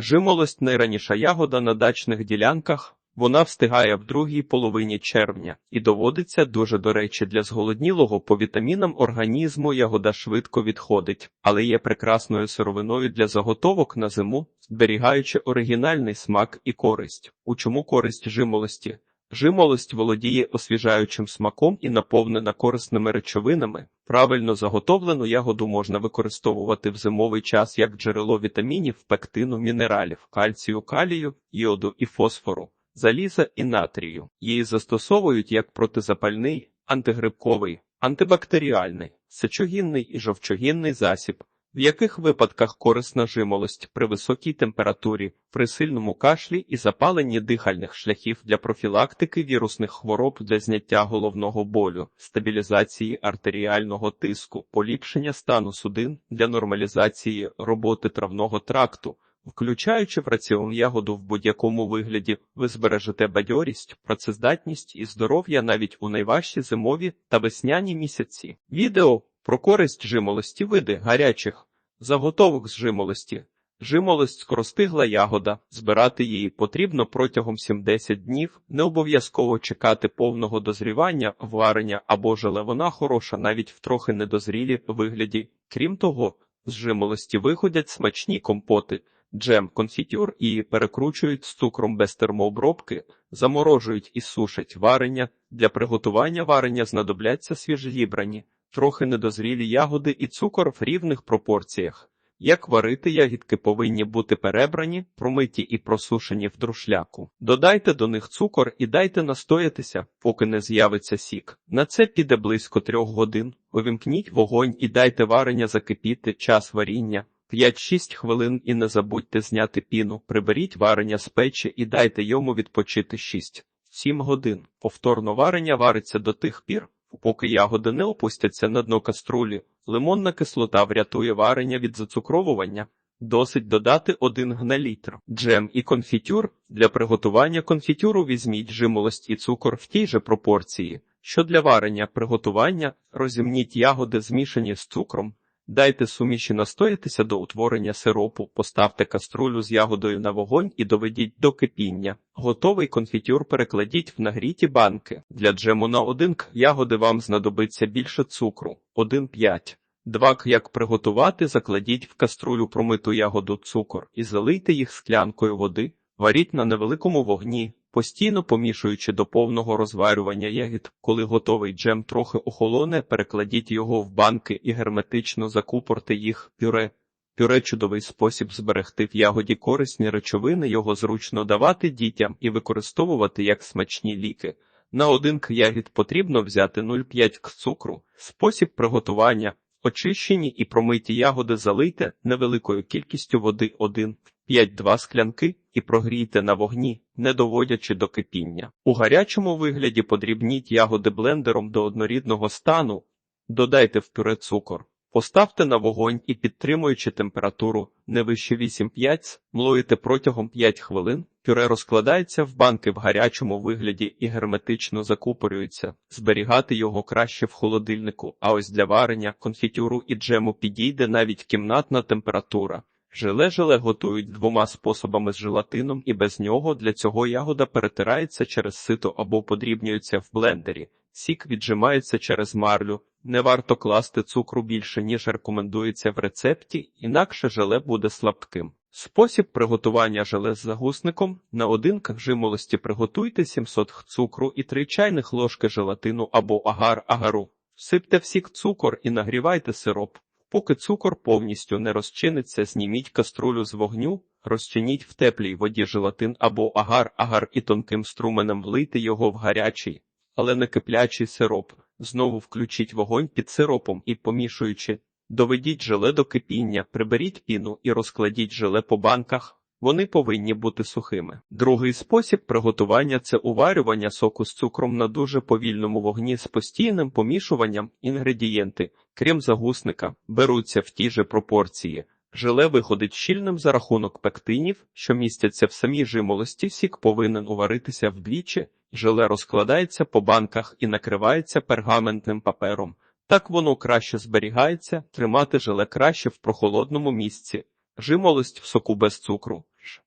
Жимолость найраніша ягода на дачних ділянках. Вона встигає в другій половині червня і доводиться дуже до речі для зголоднілого по вітамінам організму ягода швидко відходить, але є прекрасною сировиною для заготовок на зиму, зберігаючи оригінальний смак і користь. У чому користь жимолості? Жимолость володіє освіжаючим смаком і наповнена корисними речовинами. Правильно заготовлену ягоду можна використовувати в зимовий час як джерело вітамінів, пектину, мінералів, кальцію, калію, йоду і фосфору, заліза і натрію. Її застосовують як протизапальний, антигрибковий, антибактеріальний, сечогінний і жовчогінний засіб. В яких випадках корисна жимолость при високій температурі, при сильному кашлі і запаленні дихальних шляхів для профілактики вірусних хвороб для зняття головного болю, стабілізації артеріального тиску, поліпшення стану судин для нормалізації роботи травного тракту, включаючи в раціон ягоду в будь-якому вигляді, ви збережете бадьорість, працездатність і здоров'я навіть у найважчі зимові та весняні місяці. Відео про користь жимолості види гарячих заготовок з жимолості. Жимолость скоростигла ягода, збирати її потрібно протягом 7-10 днів, не обов'язково чекати повного дозрівання, варення або желе вона хороша навіть в трохи недозрілі вигляді. Крім того, з жимолості виходять смачні компоти, джем, конфітюр і перекручують з цукром без термообробки, заморожують і сушать варення. Для приготування варення знадобляться свіжозібрані, трохи недозрілі ягоди і цукор в рівних пропорціях. Як варити ягідки повинні бути перебрані, промиті і просушені в друшляку. Додайте до них цукор і дайте настоятися, поки не з'явиться сік. На це піде близько трьох годин. Увімкніть вогонь і дайте варення закипіти час варіння. 5-6 хвилин і не забудьте зняти піну, приберіть варення з печі і дайте йому відпочити 6-7 годин. Повторно варення вариться до тих пір, поки ягоди не опустяться на дно каструлі. Лимонна кислота врятує варення від зацукровування. Досить додати 1 гналітр. Джем і конфітюр. Для приготування конфітюру візьміть жимолость і цукор в тій же пропорції, що для варення приготування розімніть ягоди змішані з цукром. Дайте суміші настоятися до утворення сиропу, поставте каструлю з ягодою на вогонь і доведіть до кипіння. Готовий конфітюр перекладіть в нагріті банки. Для джему на 1 к ягоди вам знадобиться більше цукру 1,5. 2 к як приготувати, закладіть в каструлю промиту ягоду цукор і залийте їх склянкою води, варіть на невеликому вогні, постійно помішуючи до повного розварювання ягід. Коли готовий джем трохи охолоне, перекладіть його в банки і герметично закупорте їх пюре. Пюре чудовий спосіб зберегти в ягоді корисні речовини, його зручно давати дітям і використовувати як смачні ліки. На один к ягід потрібно взяти 0,5 к цукру. Спосіб приготування. Очищені і промиті ягоди залийте невеликою кількістю води 1 5-2 склянки і прогрійте на вогні, не доводячи до кипіння. У гарячому вигляді подрібніть ягоди блендером до однорідного стану, додайте в пюре цукор, поставте на вогонь і підтримуючи температуру не вище 8-5, млоїте протягом 5 хвилин. Пюре розкладається в банки в гарячому вигляді і герметично закупорюється. Зберігати його краще в холодильнику, а ось для варення, конфітюру і джему підійде навіть кімнатна температура. Желе-желе готують двома способами з желатином і без нього для цього ягода перетирається через сито або подрібнюється в блендері. Сік віджимається через марлю. Не варто класти цукру більше, ніж рекомендується в рецепті, інакше желе буде слабким. Спосіб приготування желе з загусником на один жимолості приготуйте 700 г цукру і 3 чайних ложки желатину або агар-агару. Всипте в сік цукор і нагрівайте сироп. Поки цукор повністю не розчиниться, зніміть каструлю з вогню, розчиніть в теплій воді желатин або агар-агар і тонким струменем влийте його в гарячий, але не киплячий сироп. Знову включіть вогонь під сиропом і, помішуючи, доведіть желе до кипіння, приберіть піну і розкладіть желе по банках. Вони повинні бути сухими. Другий спосіб приготування це уварювання соку з цукром на дуже повільному вогні з постійним помішуванням інгредієнти, крім загусника, беруться в ті же пропорції. Желе виходить щільним за рахунок пектинів, що містяться в самій жимолості, сік повинен уваритися вдвічі, желе розкладається по банках і накривається пергаментним папером. Так воно краще зберігається, тримати желе краще в прохолодному місці. Жимолость в соку без цукру.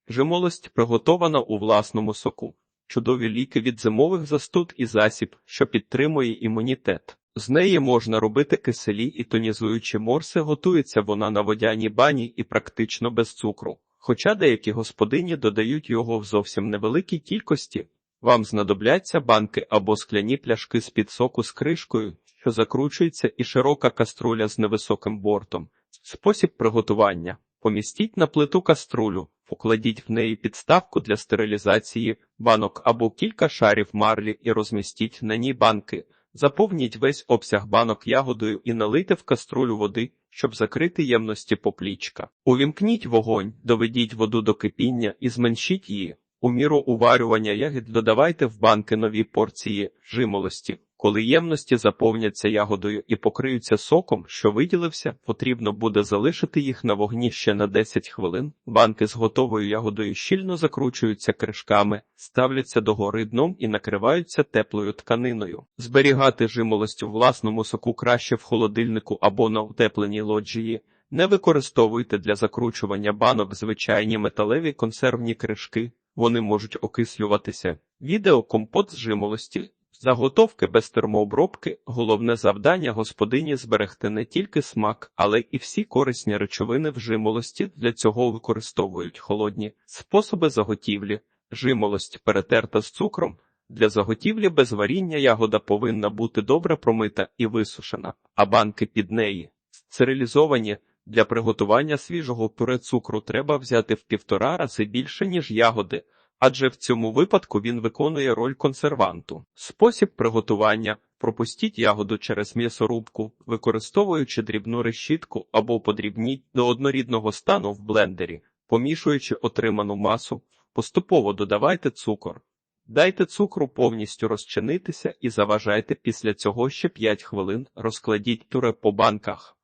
Жимолость приготована у власному соку. Чудові ліки від зимових застуд і засіб, що підтримує імунітет. З неї можна робити киселі і тонізуючі морси, готується вона на водяній бані і практично без цукру. Хоча деякі господині додають його в зовсім невеликій кількості, вам знадобляться банки або скляні пляшки з-під соку з кришкою, що закручується, і широка каструля з невисоким бортом. Спосіб приготування. Помістіть на плиту каструлю, покладіть в неї підставку для стерилізації банок або кілька шарів марлі і розмістіть на ній банки. Заповніть весь обсяг банок ягодою і налийте в каструлю води, щоб закрити ємності поплічка. Увімкніть вогонь, доведіть воду до кипіння і зменшіть її. У міру уварювання ягід додавайте в банки нові порції жимолості. Коли ємності заповняться ягодою і покриються соком, що виділився, потрібно буде залишити їх на вогні ще на 10 хвилин. Банки з готовою ягодою щільно закручуються кришками, ставляться догори дном і накриваються теплою тканиною. Зберігати жимолость у власному соку краще в холодильнику або на утепленій лоджії. Не використовуйте для закручування банок звичайні металеві консервні кришки, вони можуть окислюватися. Відео компот з жимолості. Заготовки без термообробки головне завдання господині зберегти не тільки смак, але і всі корисні речовини в жимолості. Для цього використовують холодні способи заготівлі. Жимолость перетерта з цукром. Для заготівлі без варіння ягода повинна бути добре промита і висушена, а банки під неї стерилізовані. Для приготування свіжого пюре цукру треба взяти в півтора рази більше, ніж ягоди, адже в цьому випадку він виконує роль консерванту. Спосіб приготування пропустіть ягоду через м'ясорубку, використовуючи дрібну решітку або подрібніть до однорідного стану в блендері, помішуючи отриману масу, поступово додавайте цукор. Дайте цукру повністю розчинитися і заважайте після цього ще 5 хвилин, розкладіть пюре по банках.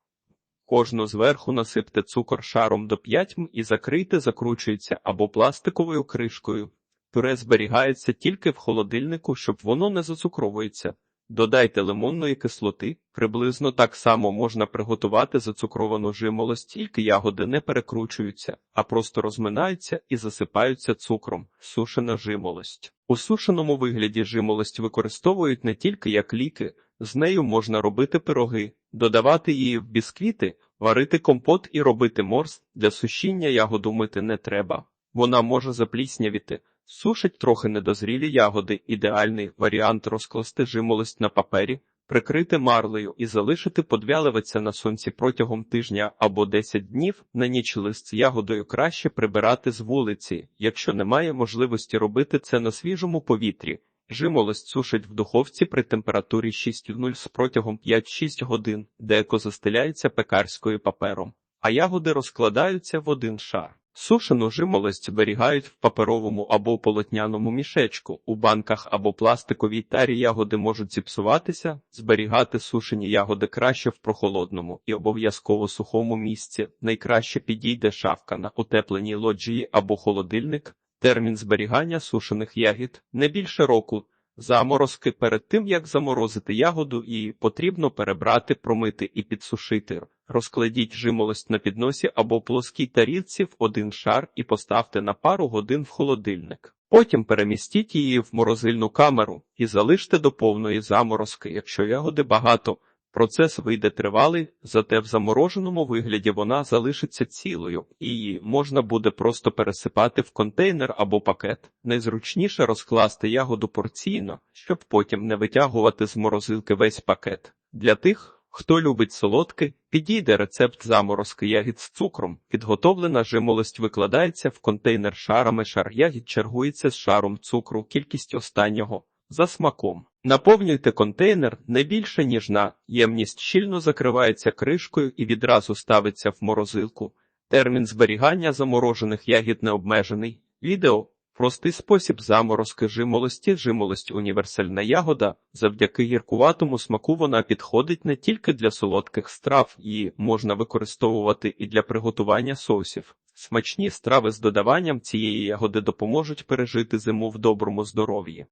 Кожну зверху насипте цукор шаром до 5 м і закрийте, закручується або пластиковою кришкою. Пюре зберігається тільки в холодильнику, щоб воно не зацукровується. Додайте лимонної кислоти. Приблизно так само можна приготувати зацукровану жимолость, тільки ягоди не перекручуються, а просто розминаються і засипаються цукром. Сушена жимолость. У сушеному вигляді жимолость використовують не тільки як ліки, з нею можна робити пироги, додавати її в бісквіти, варити компот і робити морс. Для сушіння ягоду мити не треба. Вона може запліснявіти. Сушить трохи недозрілі ягоди. Ідеальний варіант розкласти жимолость на папері, прикрити марлею і залишити подвяливатися на сонці протягом тижня або 10 днів. На ніч лист з ягодою краще прибирати з вулиці, якщо немає можливості робити це на свіжому повітрі. Жимолость сушить в духовці при температурі 6,0 протягом 5-6 годин, деко застеляється пекарською папером, а ягоди розкладаються в один шар. Сушену жимолость зберігають в паперовому або полотняному мішечку. У банках або пластиковій тарі ягоди можуть зіпсуватися, зберігати сушені ягоди краще в прохолодному і обов'язково сухому місці. Найкраще підійде шафка на утепленій лоджії або холодильник. Термін зберігання сушених ягід не більше року. Заморозки перед тим, як заморозити ягоду, її потрібно перебрати, промити і підсушити. Розкладіть жимолость на підносі або плоскій тарілці в один шар і поставте на пару годин в холодильник. Потім перемістіть її в морозильну камеру і залиште до повної заморозки, якщо ягоди багато. Процес вийде тривалий, зате в замороженому вигляді вона залишиться цілою, і її можна буде просто пересипати в контейнер або пакет. Найзручніше розкласти ягоду порційно, щоб потім не витягувати з морозилки весь пакет. Для тих, хто любить солодке, підійде рецепт заморозки ягід з цукром. Підготовлена жимолость викладається в контейнер шарами, шар ягід чергується з шаром цукру, кількість останнього за смаком. Наповнюйте контейнер не більше, ніж на ємність щільно закривається кришкою і відразу ставиться в морозилку. Термін зберігання заморожених ягід не обмежений. Відео простий спосіб заморозки жимолості. Жимолость універсальна ягода. Завдяки гіркуватому смаку вона підходить не тільки для солодких страв, її можна використовувати і для приготування соусів. Смачні страви з додаванням цієї ягоди допоможуть пережити зиму в доброму здоров'ї.